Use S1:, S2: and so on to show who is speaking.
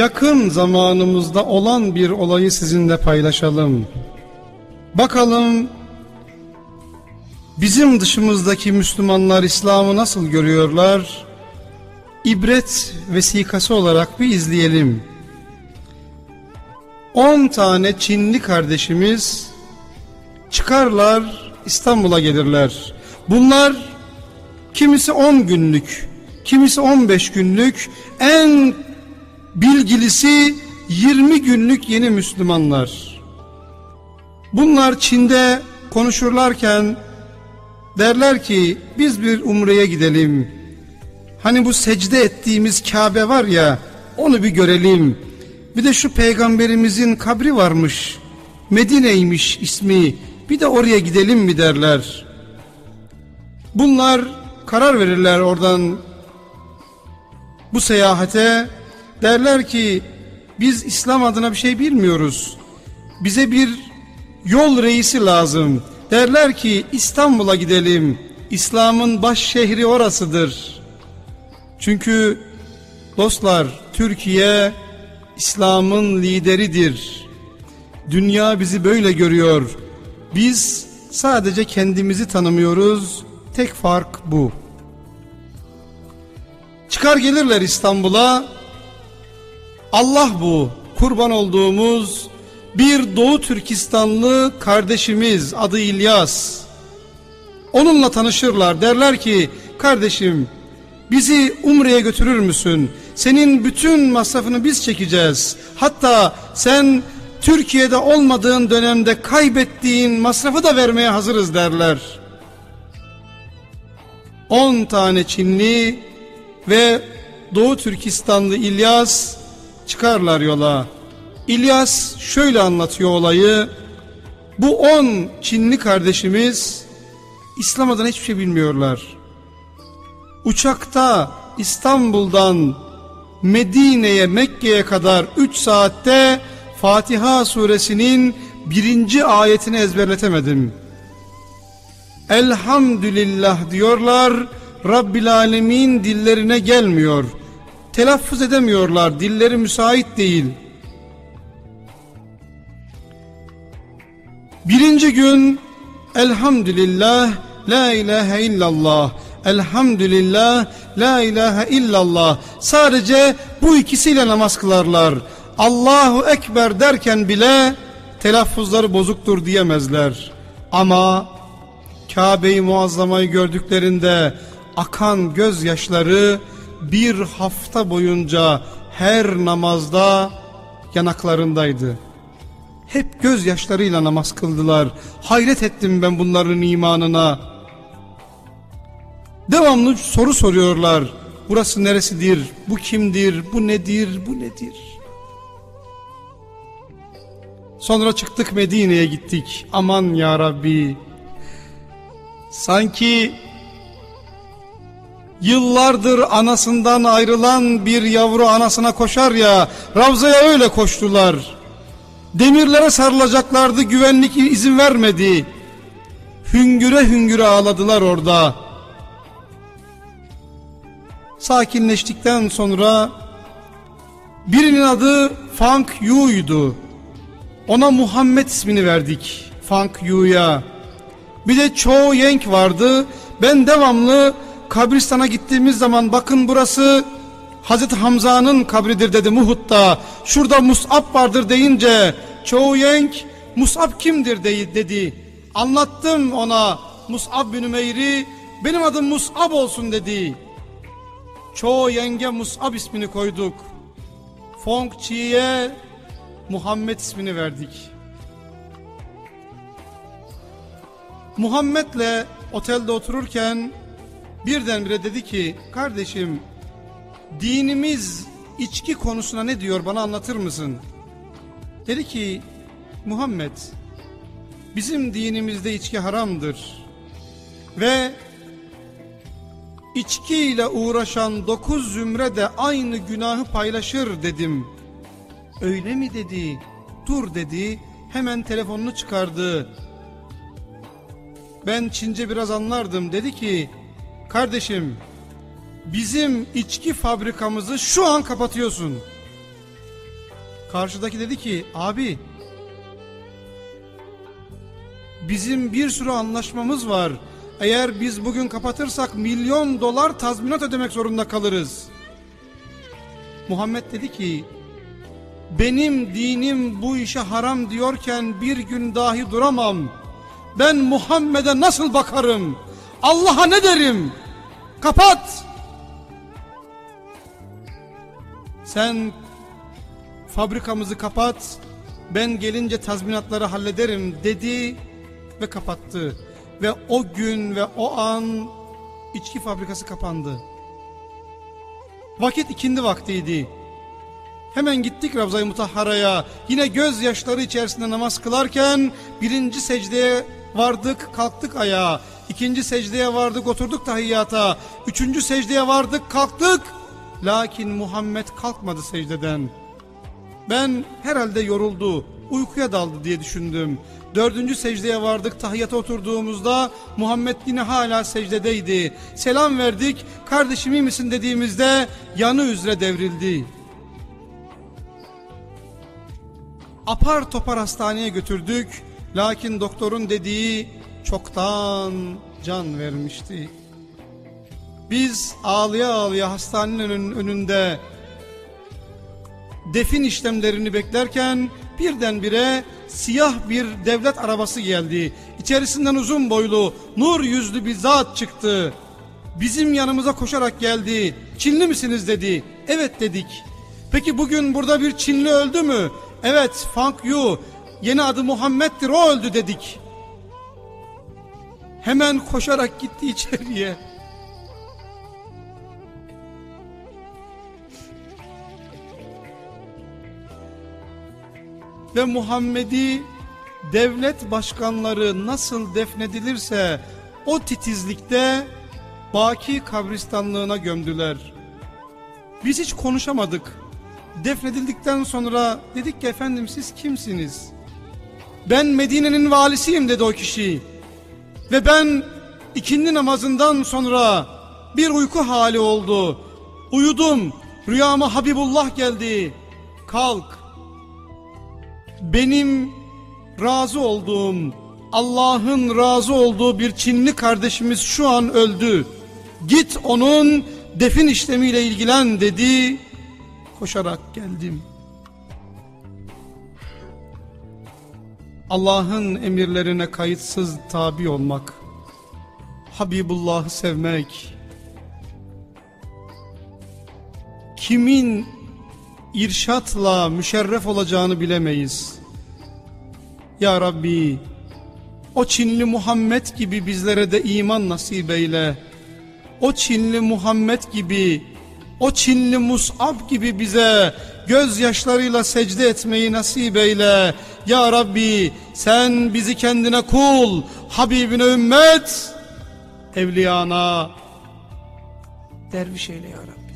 S1: yakın zamanımızda olan bir olayı sizinle paylaşalım. Bakalım bizim dışımızdaki Müslümanlar İslam'ı nasıl görüyorlar? İbret vesikası olarak bir izleyelim. 10 tane Çinli kardeşimiz çıkarlar İstanbul'a gelirler. Bunlar kimisi 10 günlük, kimisi 15 günlük, en bilgilisi 20 günlük yeni Müslümanlar. Bunlar Çin'de konuşurlarken derler ki biz bir umreye gidelim. Hani bu secde ettiğimiz Kabe var ya onu bir görelim. Bir de şu peygamberimizin kabri varmış. Medine'ymiş ismi. Bir de oraya gidelim mi derler. Bunlar karar verirler oradan bu seyahate. Derler ki biz İslam adına bir şey bilmiyoruz. Bize bir yol reisi lazım. Derler ki İstanbul'a gidelim. İslam'ın baş şehri orasıdır. Çünkü dostlar Türkiye İslam'ın lideridir. Dünya bizi böyle görüyor. Biz sadece kendimizi tanımıyoruz. Tek fark bu. Çıkar gelirler İstanbul'a. Allah bu. Kurban olduğumuz bir Doğu Türkistanlı kardeşimiz adı İlyas. Onunla tanışırlar. Derler ki kardeşim bizi Umre'ye götürür müsün? Senin bütün masrafını biz çekeceğiz. Hatta sen Türkiye'de olmadığın dönemde kaybettiğin masrafı da vermeye hazırız derler. 10 tane Çinli ve Doğu Türkistanlı İlyas çıkarlar yola. İlyas şöyle anlatıyor olayı. Bu 10 Çinli kardeşimiz İslam adına hiçbir şey bilmiyorlar. Uçakta İstanbul'dan Medine'ye Mekke'ye kadar 3 saatte Fatiha suresinin birinci ayetini ezberletemedim. Elhamdülillah diyorlar Rabbil Alemin dillerine gelmiyor. Telaffuz edemiyorlar dilleri müsait değil. Birinci gün Elhamdülillah La ilahe illallah Elhamdülillah La ilahe illallah. Sadece bu ikisiyle namaz kılarlar. Allahu Ekber derken bile Telaffuzları bozuktur diyemezler. Ama Kabe-i Muazzama'yı gördüklerinde Akan gözyaşları Bir hafta boyunca Her namazda Yanaklarındaydı hep gözyaşlarıyla namaz kıldılar. Hayret ettim ben bunların imanına. Devamlı soru soruyorlar. Burası neresidir? Bu kimdir? Bu nedir? Bu nedir? Sonra çıktık Medine'ye gittik. Aman ya Rabbi. Sanki yıllardır anasından ayrılan bir yavru anasına koşar ya. Ravza'ya öyle koştular. Demirlere sarılacaklardı güvenlik izin vermedi. Hüngüre hüngüre ağladılar orada. Sakinleştikten sonra birinin adı Fang Yu'ydu. Ona Muhammed ismini verdik. Fang Yu'ya. Bir de Cho Yenk vardı. Ben devamlı kabristana gittiğimiz zaman bakın burası Hazreti Hamza'nın kabridir dedi Muhut'ta. Şurada Mus'ab vardır deyince çoğu yenk Mus'ab kimdir dedi. Anlattım ona Mus'ab bin Ümeyr'i benim adım Mus'ab olsun dedi. Çoğu yenge Mus'ab ismini koyduk. Fong Chi'ye Muhammed ismini verdik. Muhammed'le otelde otururken birdenbire dedi ki kardeşim dinimiz içki konusuna ne diyor bana anlatır mısın? Dedi ki Muhammed bizim dinimizde içki haramdır ve içkiyle uğraşan dokuz zümre de aynı günahı paylaşır dedim. Öyle mi dedi? Dur dedi. Hemen telefonunu çıkardı. Ben Çince biraz anlardım. Dedi ki kardeşim bizim içki fabrikamızı şu an kapatıyorsun. Karşıdaki dedi ki abi bizim bir sürü anlaşmamız var. Eğer biz bugün kapatırsak milyon dolar tazminat ödemek zorunda kalırız. Muhammed dedi ki benim dinim bu işe haram diyorken bir gün dahi duramam. Ben Muhammed'e nasıl bakarım? Allah'a ne derim? Kapat! Sen fabrikamızı kapat, ben gelince tazminatları hallederim dedi ve kapattı. Ve o gün ve o an içki fabrikası kapandı. Vakit ikindi vaktiydi. Hemen gittik Ravza-i Mutahhara'ya. Yine gözyaşları içerisinde namaz kılarken birinci secdeye vardık kalktık ayağa. İkinci secdeye vardık oturduk tahiyyata. Üçüncü secdeye vardık kalktık. Lakin Muhammed kalkmadı secdeden. Ben herhalde yoruldu, uykuya daldı diye düşündüm. Dördüncü secdeye vardık, tahiyyata oturduğumuzda Muhammed yine hala secdedeydi. Selam verdik, kardeşim iyi misin dediğimizde yanı üzere devrildi. Apar topar hastaneye götürdük. Lakin doktorun dediği çoktan can vermişti. Biz ağlıya ağlıya hastanenin önün- önünde defin işlemlerini beklerken birdenbire siyah bir devlet arabası geldi. İçerisinden uzun boylu, nur yüzlü bir zat çıktı. Bizim yanımıza koşarak geldi. Çinli misiniz dedi. Evet dedik. Peki bugün burada bir Çinli öldü mü? Evet Fang Yu. Yeni adı Muhammed'dir o öldü dedik. Hemen koşarak gitti içeriye. ve Muhammed'i devlet başkanları nasıl defnedilirse o titizlikte Baki kabristanlığına gömdüler. Biz hiç konuşamadık. Defnedildikten sonra dedik ki efendim siz kimsiniz? Ben Medine'nin valisiyim dedi o kişi. Ve ben ikindi namazından sonra bir uyku hali oldu. Uyudum. Rüyama Habibullah geldi. Kalk benim razı olduğum, Allah'ın razı olduğu bir Çinli kardeşimiz şu an öldü. Git onun defin işlemiyle ilgilen dedi. Koşarak geldim. Allah'ın emirlerine kayıtsız tabi olmak, Habibullah'ı sevmek, kimin irşatla müşerref olacağını bilemeyiz. Ya Rabbi, o Çinli Muhammed gibi bizlere de iman nasip eyle. O Çinli Muhammed gibi, o Çinli Mus'ab gibi bize gözyaşlarıyla secde etmeyi nasip eyle. Ya Rabbi, sen bizi kendine kul, Habibine ümmet, evliyana derviş eyle ya Rabbi.